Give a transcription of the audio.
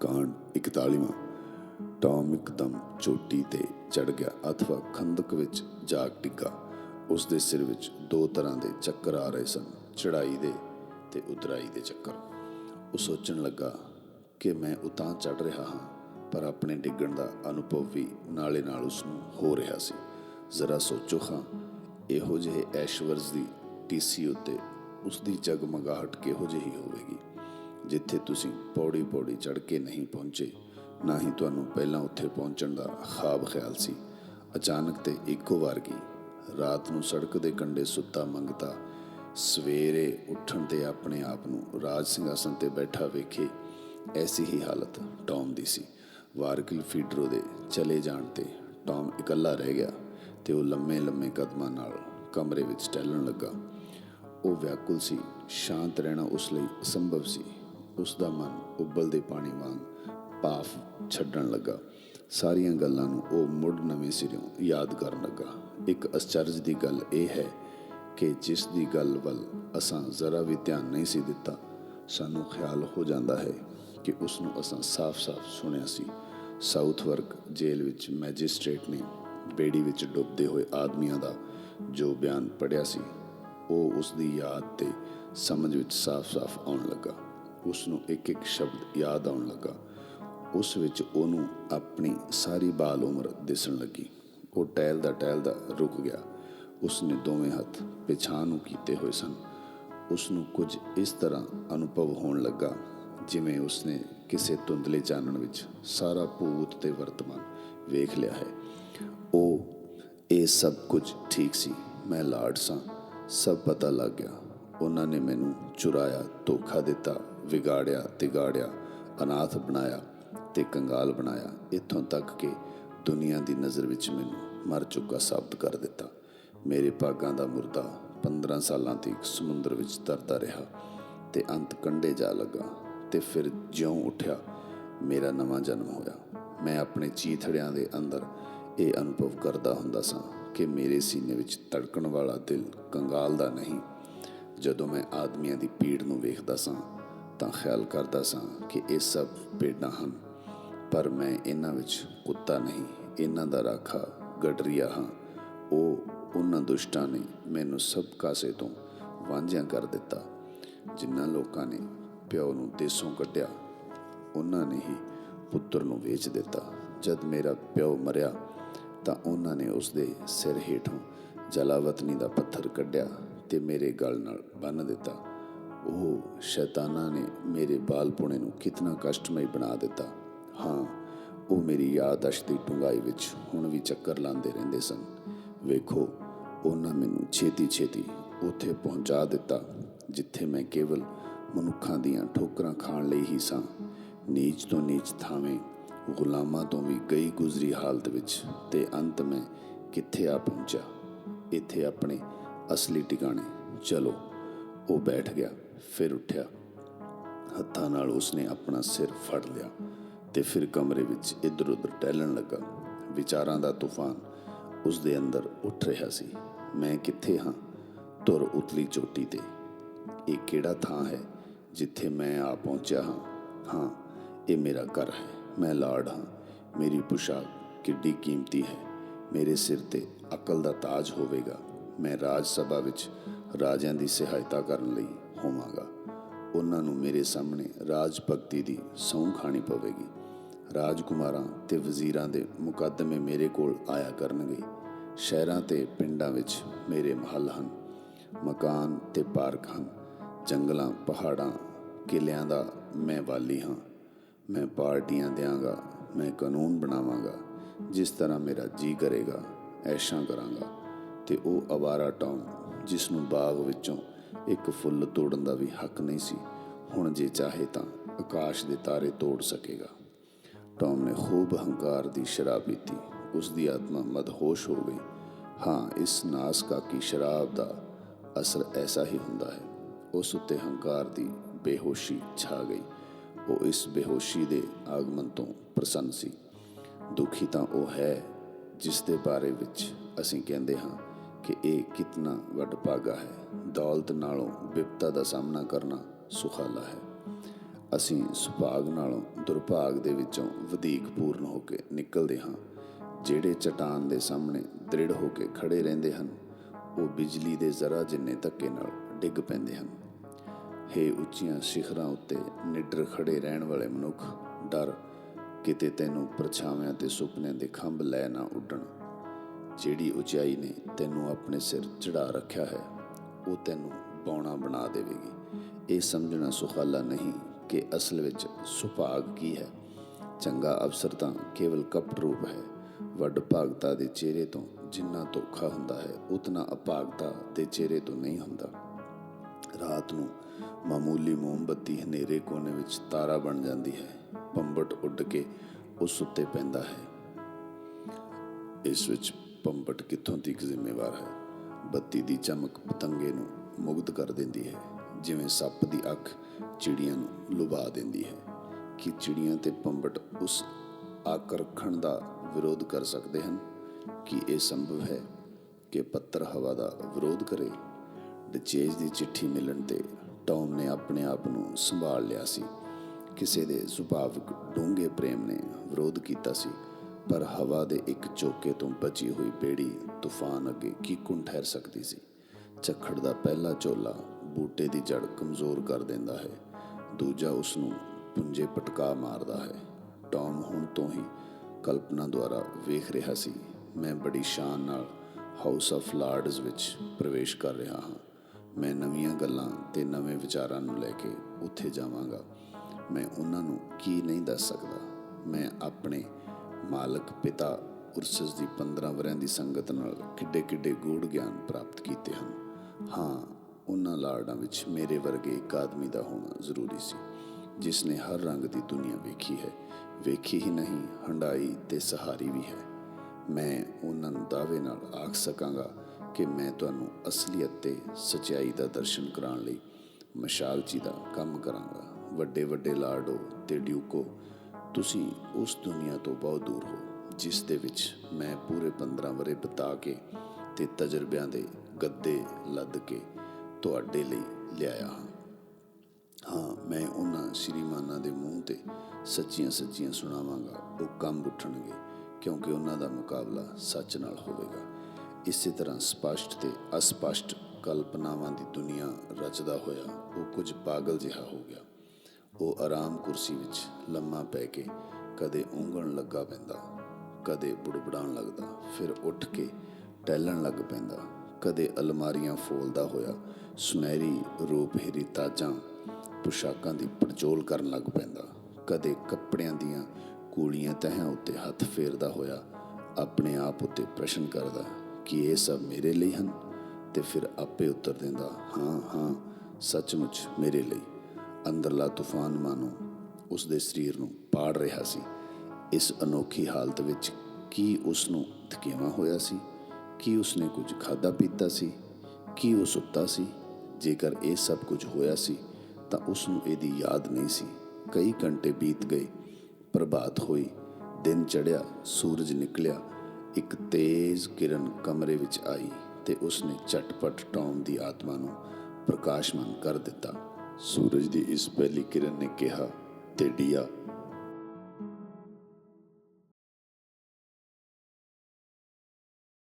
ਕਾਂਡ 41ਵਾਂ ਟੌਮ ਇੱਕਦਮ ਚੋਟੀ ਤੇ ਚੜ ਗਿਆ, ਅਥਵਾ ਖੰਦਕ ਵਿੱਚ ਜਾ ਟਿੱਗਾ ਉਸ ਦੇ ਸਿਰ ਵਿੱਚ ਦੋ ਤਰ੍ਹਾਂ ਦੇ ਚੱਕਰ ਆ ਰਹੇ ਸਨ ਚੜਾਈ ਦੇ ਤੇ ਉਤਰਾਈ ਦੇ ਚੱਕਰ। ਉਹ ਸੋਚਣ ਲੱਗਾ ਕਿ ਮੈਂ ਉਤਾਂ ਚੜ ਰਿਹਾ ਹਾਂ, ਪਰ ਆਪਣੇ ਡਿੱਗਣ ਦਾ ਅਨੁਭਵ ਵੀ ਨਾਲੇ ਨਾਲ ਉਸ ਨੂੰ ਹੋ ਰਿਹਾ ਸੀ। ਜ਼ਰਾ ਸੋਚੋ ਹਾਂ, ਇਹੋ ਜਿਹੇ ਐਸ਼ਵਰਜ ਦੀ ਟੀਸੀ ਉੱਤੇ ਉਸ ਦੀ ਜਗਮਗਾਹਟ ਕਿਹੋ ਜਿਹੀ ਹੋਵੇਗੀ? ਜਿੱਥੇ ਤੁਸੀਂ ਪੌੜੀ ਪੌੜੀ ਚੜ ਕੇ ਨਹੀਂ ਪਹੁੰਚੇ, ਨਾ ਹੀ ਤੁਹਾਨੂੰ ਪਹਿਲਾਂ ਉੱਥੇ ਪਹੁੰਚਣ ਦਾ ਖਾਬ ਖਿਆਲ ਸੀ। ਅਚਾਨਕ ਤੇ ਇੱਕੋ ਵਾਰ ਕੀ ਰਾਤ ਨੂੰ ਸੜਕ ਦੇ ਕੰਢੇ ਸੁੱਤਾ ਮੰਗਤਾ, ਸਵੇਰੇ ਉੱਠਣ ਤੇ ਆਪਣੇ ਆਪ ਨੂੰ ਰਾਜ ਸਿੰਘਾਸਨ ਤੇ ਬੈਠਾ ਵੇਖੇ, ਐਸੀ ਹੀ ਹਾਲਤ ਟੌਮ ਦੀ ਸੀ। ਵਾਰਕਿਲ ਫੀਡਰੋ ਦੇ ਚਲੇ ਜਾਣ ਤੇ ਟੌਮ ਇਕੱਲਾ ਰਹਿ ਗਿਆ ਤੇ ਉਹ ਲੰਮੇ ਲੰਮੇ ਕਦਮਾਂ ਨਾਲ ਕਮਰੇ ਵਿੱਚ ਟਹਿਲਣ ਲੱਗਾ। ਉਹ ਵਿਆਕੁਲ ਸੀ, ਸ਼ਾਂਤ ਰਹਿਣਾ ਉਸ ਲਈ ਅਸੰਭਵ ਸੀ। ਉਸ ਦਾ ਮਨ ਉਬਲਦੇ ਪਾਣੀ ਵਾਂਗ ਭਾਫ ਛੱਡਣ ਲੱਗਾ। ਸਾਰੀਆਂ ਗੱਲਾਂ ਨੂੰ ਉਹ ਮੁੜ ਨਵੇਂ ਸਿਰਿਓਂ ਯਾਦ ਕਰਨ ਲੱਗਾ। ਇੱਕ ਅਚਰਜ ਦੀ ਗੱਲ ਇਹ ਹੈ ਕਿ ਜਿਸ ਦੀ ਗੱਲ ਵੱਲ ਅਸਾਂ ਜ਼ਰਾ ਵੀ ਧਿਆਨ ਨਹੀਂ ਸੀ ਦਿੱਤਾ, ਸਾਨੂੰ ਖਿਆਲ ਹੋ ਜਾਂਦਾ ਹੈ ਕਿ ਉਸ ਨੂੰ ਅਸਾਂ ਸਾਫ਼-ਸਾਫ਼ ਸੁਣਿਆ ਸੀ। ਸਾਊਥਵਰਕ ਜੇਲ੍ਹ ਵਿੱਚ ਮੈਜਿਸਟ੍ਰੇਟ ਨੇ ਬੇੜੀ ਵਿੱਚ ਡੁੱਬਦੇ ਹੋਏ ਆਦਮੀਆਂ ਦਾ ਜੋ ਬਿਆਨ ਪੜਿਆ ਸੀ, ਉਹ ਉਸ ਦੀ ਯਾਦ ਤੇ ਸਮਝ ਵਿੱਚ ਸਾਫ਼-ਸਾਫ਼ ਆਉਣ ਲੱਗਾ। ਉਸ ਨੂੰ ਇੱਕ ਇੱਕ ਸ਼ਬਦ ਯਾਦ ਆਉਣ ਲੱਗਾ। ਉਸ ਵਿੱਚ ਉਹਨੂੰ ਆਪਣੀ ਸਾਰੀ ਬਾਲ ਉਮਰ ਦਿਸਣ ਲੱਗੀ। ਉਹ ਟਹਿਲਦਾ ਟਹਿਲਦਾ ਰੁਕ ਗਿਆ। ਉਸ ਨੇ ਦੋਵੇਂ ਹੱਥ ਪਿਛਾਂ ਨੂੰ ਕੀਤੇ ਹੋਏ ਸਨ। ਉਸ ਨੂੰ ਕੁਝ ਇਸ ਤਰ੍ਹਾਂ ਅਨੁਭਵ ਹੋਣ ਲੱਗਾ, ਜਿਵੇਂ ਉਸਨੇ ਕਿਸੇ ਧੁੰਦਲੇ ਚਾਨਣ ਵਿੱਚ ਸਾਰਾ ਭੂਤ ਤੇ ਵਰਤਮਾਨ ਵੇਖ ਲਿਆ ਹੈ। ਉਹ, ਇਹ ਸਭ ਕੁਝ ਠੀਕ ਸੀ, ਮੈਂ ਲਾਡ ਸਾਂ। ਸਭ ਪਤਾ ਲੱਗ ਗਿਆ। ਉਹਨਾਂ ਨੇ ਮੈਨੂੰ ਚੁਰਾਇਆ, ਧੋਖਾ ਦਿੱਤਾ, ਵਿਗਾੜਿਆ ਤਿਗਾੜਿਆ ਅਨਾਥ ਬਣਾਇਆ ਤੇ ਕੰਗਾਲ ਬਣਾਇਆ। ਇੱਥੋਂ ਤੱਕ ਕਿ ਦੁਨੀਆ ਦੀ ਨਜ਼ਰ ਵਿੱਚ ਮੈਨੂੰ ਮਰ ਚੁੱਕਾ ਸਾਬਤ ਕਰ ਦਿੱਤਾ। ਮੇਰੇ ਭਾਗਾਂ ਦਾ ਮੁਰਦਾ 15 ਸਾਲਾਂ ਤੱਕ ਸਮੁੰਦਰ ਵਿੱਚ ਤਰਦਾ ਰਿਹਾ ਤੇ ਅੰਤ ਕੰਢੇ ਜਾ ਲੱਗਾ ਤੇ ਫਿਰ ਜਿਉਂ ਉੱਠਿਆ, ਮੇਰਾ ਨਵਾਂ ਜਨਮ ਹੋਇਆ। ਮੈਂ ਆਪਣੇ ਚੀਥੜਿਆਂ ਦੇ ਅੰਦਰ ਇਹ ਅਨੁਭਵ ਕਰਦਾ ਹੁੰਦਾ ਸਾਂ ਕਿ ਮੇਰੇ ਸੀਨੇ ਵਿੱਚ ਧੜਕਣ ਵਾਲਾ ਦਿਲ ਕੰਗਾਲ ਦਾ ਨਹੀਂ ਜਦੋਂ ਮੈਂ ਆਦਮੀਆਂ ਦੀ ਪੀੜ ਨੂੰ ਵੇਖਦਾ ਸਾਂ, ਤਾਂ ਖਿਆਲ ਕਰਦਾ ਸਾਂ ਕਿ ਇਹ ਸਭ ਪੇਡਾਂ ਹਨ। ਪਰ ਮੈਂ ਇਹਨਾਂ ਵਿੱਚ ਕੁੱਤਾ ਨਹੀਂ, ਇਹਨਾਂ ਦਾ ਰਾਖਾ ਗਡਰੀਆ ਹਾਂ। ਉਹ ਉਹਨਾਂ ਦੁਸ਼ਟਾਂ ਨੇ ਮੈਨੂੰ ਸਭ ਕਾਸੇ ਤੋਂ ਵਾਂਝਿਆ ਕਰ ਦਿੱਤਾ, ਜਿਨ੍ਹਾਂ ਲੋਕਾਂ ਨੇ ਪਿਓ ਨੂੰ ਦੇਸੋਂ ਕੱਢਿਆ। ਉਹਨਾਂ ਨੇ ਹੀ ਪੁੱਤਰ ਨੂੰ ਵੇਚ ਦਿੱਤਾ। ਜਦ ਮੇਰਾ ਪਿਓ ਮਰਿਆ, ਤਾਂ ਉਹਨਾਂ ਨੇ ਉਸ ਦੇ ਸਿਰ ਹੇਠੋਂ ਜਲਾਵਤਨੀ ਦਾ ਪੱਥਰ ਕੱਢਿਆ। ਤੇ ਮੇਰੇ ਗਲ ਨਾਲ ਬੰਨ ਦਿੱਤਾ। ਉਹ ਸ਼ੈਤਾਨਾਂ ਨੇ ਮੇਰੇ ਬਾਲਪੁਣੇ ਨੂੰ ਕਿਤਨਾ ਕਸ਼ਟਮਈ ਬਣਾ ਦਿੱਤਾ। ਹਾਂ, ਉਹ ਮੇਰੀ ਯਾਦਾਸ਼ਤ ਦੀ ਡੂੰਘਾਈ ਵਿੱਚ ਹੁਣ ਵੀ ਚੱਕਰ ਲਾਉਂਦੇ ਰਹਿੰਦੇ ਸਨ। ਵੇਖੋ, ਉਹਨਾਂ ਮੈਨੂੰ ਛੇਤੀ ਛੇਤੀ ਉੱਥੇ ਪਹੁੰਚਾ ਦਿੱਤਾ, ਜਿੱਥੇ ਮੈਂ ਕੇਵਲ ਮਨੁੱਖਾਂ ਦੀਆਂ ਠੋਕਰਾਂ ਖਾਣ ਲਈ ਹੀ ਸਾਂ। ਨੀਚ ਤੋਂ ਨੀਚ ਥਾਵੇਂ, ਗੁਲਾਮਾਂ ਤੋਂ ਵੀ ਗਈ ਗੁਜ਼ਰੀ ਹਾਲਤ ਵਿੱਚ, ਤੇ ਅੰਤ ਮੈਂ ਕਿੱਥੇ ਆ ਪਹੁੰਚਾ ਇੱਥੇ ਆਪਣੇ ਅਸਲੀ ਟਿਕਾਣੇ। ਚਲੋ, ਉਹ ਬੈਠ ਗਿਆ, ਫਿਰ ਉੱਠਿਆ। ਹੱਥਾਂ ਨਾਲ ਉਸਨੇ ਆਪਣਾ ਸਿਰ ਫੜ ਲਿਆ ਤੇ ਫਿਰ ਕਮਰੇ ਵਿੱਚ ਇੱਧਰ ਉੱਧਰ ਟਹਿਲਣ ਲੱਗਾ। ਵਿਚਾਰਾਂ ਦਾ ਤੂਫਾਨ ਉਸ ਦੇ ਅੰਦਰ ਉੱਠ ਰਿਹਾ ਸੀ। ਮੈਂ ਕਿੱਥੇ ਹਾਂ? ਤੁਰ ਉਤਲੀ ਚੋਟੀ ਤੇ। ਇਹ ਕਿਹੜਾ ਥਾਂ ਹੈ ਜਿੱਥੇ ਮੈਂ ਆ ਪਹੁੰਚਿਆ ਹਾਂ? ਹਾਂ, ਇਹ ਮੇਰਾ ਘਰ ਹੈ। ਮੈਂ ਲਾੜ ਹਾਂ। ਮੇਰੀ ਪੁਸ਼ਾਕ ਕਿੱਡੀ ਕੀਮਤੀ ਹੈ। ਮੇਰੇ ਸਿਰ ਤੇ ਅਕਲ ਦਾ ਤਾਜ ਹੋਵੇਗਾ। ਮੈਂ ਰਾਜ ਸਭਾ ਵਿੱਚ ਰਾਜਿਆਂ ਦੀ ਸਹਾਇਤਾ ਕਰਨ ਲਈ ਹੋਵਾਂਗਾ। ਉਹਨਾਂ ਨੂੰ ਮੇਰੇ ਸਾਹਮਣੇ ਰਾਜ ਭਗਤੀ ਦੀ ਸਹੁੰ ਖਾਣੀ ਪਵੇਗੀ। ਰਾਜਕੁਮਾਰਾਂ ਤੇ ਵਜ਼ੀਰਾਂ ਦੇ ਮੁਕੱਦਮੇ ਮੇਰੇ ਕੋਲ ਆਇਆ ਕਰਨਗੇ। ਸ਼ਹਿਰਾਂ ਤੇ ਪਿੰਡਾਂ ਵਿੱਚ ਮੇਰੇ ਮਹੱਲ ਹਨ। ਮਕਾਨ ਤੇ ਪਾਰਕ ਹਨ। ਜੰਗਲਾਂ, ਪਹਾੜਾਂ, ਕਿਲਿਆਂ ਦਾ ਮੈਂ ਵਾਲੀ ਹਾਂ। ਮੈਂ ਪਾਰਟੀਆਂ ਦਿਆਂਗਾ। ਮੈਂ ਕਾਨੂੰਨ ਬਣਾਵਾਂਗਾ। ਜਿਸ ਤਰ੍ਹਾਂ ਮੇਰਾ ਜੀ ਕਰੇਗਾ, ਐਸ਼ਾਂ ਕਰਾਂਗਾ। ਤੇ ਉਹ ਅਵਾਰਾ ਟੌਮ ਜਿਸ ਨੂੰ ਬਾਗ ਵਿੱਚੋਂ ਇੱਕ ਫੁੱਲ ਤੋੜਨ ਦਾ ਵੀ ਹੱਕ ਨਹੀਂ ਸੀ। ਹੁਣ ਜੇ ਚਾਹੇ ਤਾਂ ਆਕਾਸ਼ ਦੇ ਤਾਰੇ ਤੋੜ ਸਕੇਗਾ। ਟੌਮ ਨੇ ਖੂਬ ਹੰਕਾਰ ਦੀ ਸ਼ਰਾਬ ਪੀਤੀ। ਉਸ ਦੀ ਆਤਮਾ ਮਦਹੋਸ਼ ਹੋ ਗਈ। ਹਾਂ, ਇਸ ਨਾਸ ਕਾਕੀ ਸ਼ਰਾਬ ਦਾ ਅਸਰ ਐਸਾ ਹੀ ਹੁੰਦਾ ਹੈ। ਉਸ ਉੱਤੇ ਹੰਕਾਰ ਦੀ ਬੇਹੋਸ਼ੀ ਛਾ ਗਈ। ਉਹ ਇਸ ਬੇਹੋਸ਼ੀ ਦੇ ਆਗਮਨ ਤੋਂ ਪ੍ਰਸੰਨ ਸੀ। ਦੁਖੀ ਤਾਂ ਉਹ ਹੈ, ਜਿਸ ਦੇ ਬਾਰੇ ਵਿੱਚ ਅਸੀਂ ਕਹਿੰਦੇ ਹਾਂ ਕਿ ਇਹ ਕਿਤਨਾ ਵੱਡ ਭਾਗਾ ਹੈ। ਦੌਲਤ ਨਾਲੋਂ ਵਿਪਤਾ ਦਾ ਸਾਹਮਣਾ ਕਰਨਾ ਸੁਖਾਲਾ ਹੈ। ਅਸੀਂ ਸੁਭਾਗ ਨਾਲੋਂ ਦੁਰਭਾਗ ਦੇ ਵਿੱਚੋਂ ਵਧੇਕ ਪੂਰਨ ਹੋ ਕੇ ਨਿਕਲਦੇ ਹਾਂ। ਜਿਹੜੇ ਚਟਾਨ ਦੇ ਸਾਹਮਣੇ ਦ੍ਰਿੜ ਹੋ ਕੇ ਖੜੇ ਰਹਿੰਦੇ ਹਨ, ਉਹ ਬਿਜਲੀ ਦੇ ਜ਼ਰਾ ਜਿੰਨੇ ਧੱਕੇ ਨਾਲ ਡਿੱਗ ਪੈਂਦੇ ਹਨ। ਹੇ ਉੱਚੀਆਂ ਸਿਖਰਾਂ ਉੱਤੇ ਨਿੱਡਰ ਖੜੇ ਰਹਿਣ ਵਾਲੇ ਮਨੁੱਖ, ਡਰ ਕਿਤੇ ਤੈਨੂੰ ਪਰਛਾਵਿਆਂ ਤੇ ਸੁਪਨਿਆਂ ਦੇ ਖੰਭ ਲੈ ਨਾ ਉੱਡਣ। ਜਿਹੜੀ ਉਚਾਈ ਨੇ ਤੈਨੂੰ ਆਪਣੇ ਸਿਰ ਚੜਾ ਰੱਖਿਆ ਹੈ, ਉਹ ਤੈਨੂੰ ਬੌਣਾ ਬਣਾ ਦੇਵੇਗੀ। ਇਹ ਸਮਝਣਾ ਸੁਖਾਲਾ ਨਹੀਂ ਕਿ ਅਸਲ ਵਿੱਚ ਸੁਭਾਗ ਕੀ ਹੈ। ਚੰਗਾ ਅਵਸਰ ਤਾਂ ਕੇਵਲ ਕਪਟ ਰੂਪ ਹੈ। ਵੱਡ ਭਾਗਤਾ ਦੇ ਚਿਹਰੇ ਤੋਂ ਜਿੰਨਾ ਧੋਖਾ ਹੁੰਦਾ ਹੈ, ਉਤਨਾ ਅਭਾਗਤਾ ਦੇ ਚਿਹਰੇ ਤੋਂ ਨਹੀਂ ਹੁੰਦਾ। ਰਾਤ ਨੂੰ ਮਾਮੂਲੀ ਮੋਮਬੱਤੀ ਹਨੇਰੇ ਕੋਨੇ ਵਿੱਚ ਤਾਰਾ ਬਣ ਜਾਂਦੀ ਹੈ। ਪੰਬਟ ਉੱਡ ਕੇ ਉਸ ਉੱਤੇ ਪੈਂਦਾ ਹੈ। ਇਸ ਵਿੱਚ ਪੰਬਟ ਕਿੱਥੋਂ ਤੱਕ ਜ਼ਿੰਮੇਵਾਰ ਹੈ? ਬੱਤੀ ਦੀ ਚਮਕ ਪਤੰਗੇ ਨੂੰ ਮੁਗਧ ਕਰ ਦਿੰਦੀ ਹੈ, ਜਿਵੇਂ ਸੱਪ ਦੀ ਅੱਖ ਚਿੜੀਆਂ ਨੂੰ ਲੁਭਾ ਦਿੰਦੀ ਹੈ। ਕਿ ਚਿੜੀਆਂ ਤੇ ਪੰਬਟ ਉਸ ਆਕਰਖਣ ਦਾ ਵਿਰੋਧ ਕਰ ਸਕਦੇ ਹਨ? ਕਿ ਇਹ ਸੰਭਵ ਹੈ ਕਿ ਪੱਤਰ ਹਵਾ ਦਾ ਵਿਰੋਧ ਕਰੇ? ਡਚੇਜ ਦੀ ਚਿੱਠੀ ਮਿਲਣ ਤੇ ਟੌਮ ਨੇ ਆਪਣੇ ਆਪ ਨੂੰ ਸੰਭਾਲ ਲਿਆ ਸੀ। ਕਿਸੇ ਦੇ ਸੁਭਾਵਿਕ ਡੂੰਘੇ ਪ੍ਰੇਮ ਨੇ ਵਿਰੋਧ ਕੀਤਾ ਸੀ। ਪਰ ਹਵਾ ਦੇ ਇੱਕ ਚੋਕੇ ਤੋਂ ਬਚੀ ਹੋਈ ਬੇੜੀ ਤੂਫਾਨ ਅੱਗੇ ਕੀਕੁੰ ਠਹਿਰ ਸਕਦੀ ਸੀ? ਝੱਖੜ ਦਾ ਪਹਿਲਾ ਚੋਲਾ ਬੂਟੇ ਦੀ ਜੜ ਕਮਜ਼ੋਰ ਕਰ ਦਿੰਦਾ ਹੈ। ਦੂਜਾ ਉਸ ਨੂੰ ਪੁੰਜੇ ਪਟਕਾ ਮਾਰਦਾ ਹੈ। ਟੌਮ ਹੁਣ ਤੋਂ ਹੀ ਕਲਪਨਾ ਦੁਆਰਾ ਵੇਖ ਰਿਹਾ ਸੀ, ਮੈਂ ਬੜੀ ਸ਼ਾਨ ਨਾਲ ਹਾਊਸ ਆਫ ਲਾਰਡਸ ਵਿੱਚ ਪ੍ਰਵੇਸ਼ ਕਰ ਰਿਹਾ ਹਾਂ। ਮੈਂ ਨਵੀਆਂ ਗੱਲਾਂ ਤੇ ਨਵੇਂ ਵਿਚਾਰਾਂ ਨੂੰ ਲੈ ਕੇ ਉੱਥੇ ਜਾਵਾਂਗਾ। ਮੈਂ ਉਹਨਾਂ ਨੂੰ ਕੀ ਨਹੀਂ ਦੱਸ ਸਕਦਾ? ਮੈਂ ਆਪਣੇ ਮਾਲਕ, ਪਿਤਾ ਉਰਸਸ ਦੀ 15 ਵਰਿਆਂ ਦੀ ਸੰਗਤ ਨਾਲ ਕਿੱਡੇ ਕਿੱਡੇ ਗੂੜ ਗਿਆਨ ਪ੍ਰਾਪਤ ਕੀਤੇ ਹਨ। ਹਾਂ, ਉਹਨਾਂ ਲਾਰਡਾਂ ਵਿੱਚ ਮੇਰੇ ਵਰਗੇ ਇੱਕ ਆਦਮੀ ਦਾ ਹੋਣਾ ਜ਼ਰੂਰੀ ਸੀ, ਜਿਸ ਨੇ ਹਰ ਰੰਗ ਦੀ ਦੁਨੀਆ ਵੇਖੀ ਹੈ। ਵੇਖੀ ਹੀ ਨਹੀਂ ਹੰਡਾਈ ਤੇ ਸਹਾਰੀ ਵੀ ਹੈ। ਮੈਂ ਉਹਨਾਂ ਨੂੰ ਦਾਅਵੇ ਨਾਲ ਆਖ ਸਕਾਂਗਾ ਕਿ ਮੈਂ ਤੁਹਾਨੂੰ ਅਸਲੀਅਤ ਤੇ ਸਚਾਈ ਦਾ ਦਰਸ਼ਨ ਕਰਾਉਣ ਲਈ ਮਸ਼ਾਲਚੀ ਦਾ ਕੰਮ ਕਰਾਂਗਾ। ਵੱਡੇ ਵੱਡੇ ਲਾਰਡੋ ਤੇ ਡਿਊਕੋ ਤੁਸੀਂ ਉਸ ਦੁਨੀਆ ਤੋਂ ਬਹੁਤ ਦੂਰ ਹੋ, ਜਿਸ ਦੇ ਵਿੱਚ ਮੈਂ ਪੂਰੇ 15 ਵਰੇ ਬਿਤਾ ਕੇ ਤੇ ਤਜਰਬਿਆਂ ਦੇ ਗੱਦੇ ਲੱਦ ਕੇ ਤੁਹਾਡੇ ਲਈ ਲਿਆਇਆ ਹਾਂ। ਹਾਂ, ਮੈਂ ਉਹਨਾਂ ਸ਼੍ਰੀਮਾਨਾਂ ਦੇ ਮੂੰਹ ਤੇ ਸੱਚੀਆਂ ਸੱਚੀਆਂ ਸੁਣਾਵਾਂਗਾ, ਉਹ ਕੰਮ ਉੱਠਣਗੇ, ਕਿਉਂਕਿ ਉਹਨਾਂ ਦਾ ਮੁਕਾਬਲਾ ਸੱਚ ਨਾਲ ਹੋਵੇਗਾ। ਇਸੇ ਤਰ੍ਹਾਂ ਸਪਸ਼ਟ ਤੇ ਅਸਪਸ਼ਟ ਕਲਪਨਾਵਾਂ ਦੀ ਦੁਨੀਆ ਰਚਦਾ ਹੋਇਆ, ਉਹ ਕੁਝ ਪਾਗਲ ਜਿਹਾ ਹੋ ਗਿਆ। ਉਹ ਆਰਾਮ ਕੁਰਸੀ ਵਿੱਚ ਲੰਮਾ ਪੈ ਕੇ ਕਦੇ ਉਂਗਣ ਲੱਗਾ ਪੈਂਦਾ, ਕਦੇ ਬੁੜਬੜਾਉਣ ਲੱਗਦਾ, ਫਿਰ ਉੱਠ ਕੇ ਟਹਿਲਣ ਲੱਗ ਪੈਂਦਾ, ਕਦੇ ਅਲਮਾਰੀਆਂ ਫੋਲਦਾ ਹੋਇਆ ਸੁਨਹਿਰੀ ਰੂਪਹਿਰੀ ਤਾਜਾਂ ਪੁਸ਼ਾਕਾਂ ਦੀ ਪੜਚੋਲ ਕਰਨ ਲੱਗ ਪੈਂਦਾ, ਕਦੇ ਕੱਪੜਿਆਂ ਦੀਆਂ ਕੂਲੀਆਂ ਤਹਾਂ ਉੱਤੇ ਹੱਥ ਫੇਰਦਾ ਹੋਇਆ ਆਪਣੇ ਆਪ ਉੱਤੇ ਪ੍ਰਸ਼ਨ ਕਰਦਾ, ਕਿ ਇਹ ਸਭ ਮੇਰੇ ਲਈ ਹਨ? ਤੇ ਫਿਰ ਆਪੇ ਉੱਤਰ ਦਿੰਦਾ, ਹਾਂ ਹਾਂ, ਸੱਚਮੁੱਚ ਮੇਰੇ ਲਈ। ਅੰਦਰਲਾ ਤੂਫਾਨ ਮਾਨੋ ਉਸ ਦੇ ਸਰੀਰ ਨੂੰ ਪਾੜ ਰਿਹਾ ਸੀ। ਇਸ ਅਨੋਖੀ ਹਾਲਤ ਵਿੱਚ ਕੀ ਉਸ ਨੂੰ ਥਕੇਵਾ ਹੋਇਆ ਸੀ? ਕੀ ਉਸਨੇ ਕੁਝ ਖਾਦਾ ਪੀਤਾ ਸੀ? ਕੀ ਉਹ ਸੁੱਤਾ ਸੀ? ਜੇਕਰ ਇਹ ਸਭ ਕੁਝ ਹੋਇਆ ਸੀ, ਤਾਂ ਉਸ ਨੂੰ ਇਹਦੀ ਯਾਦ ਨਹੀਂ ਸੀ। ਕਈ ਘੰਟੇ ਬੀਤ ਗਏ, ਪ੍ਰਭਾਤ ਹੋਈ, ਦਿਨ ਚੜਿਆ ਸੂਰਜ ਨਿਕਲਿਆ। ਇੱਕ ਤੇਜ਼ ਕਿਰਨ ਕਮਰੇ ਵਿੱਚ ਆਈ ਤੇ ਉਸਨੇ ਝਟਪਟ ਟੌਮ ਦੀ ਆਤਮਾ ਨੂੰ ਪ੍ਰਕਾਸ਼ਮਾਨ ਕਰ ਦਿੱਤਾ। ਸੂਰਜ ਦੀ ਇਸ ਪਹਿਲੀ ਕਿਰਨ ਨੇ ਕਿਹਾ ਤੇ ਡੀਆ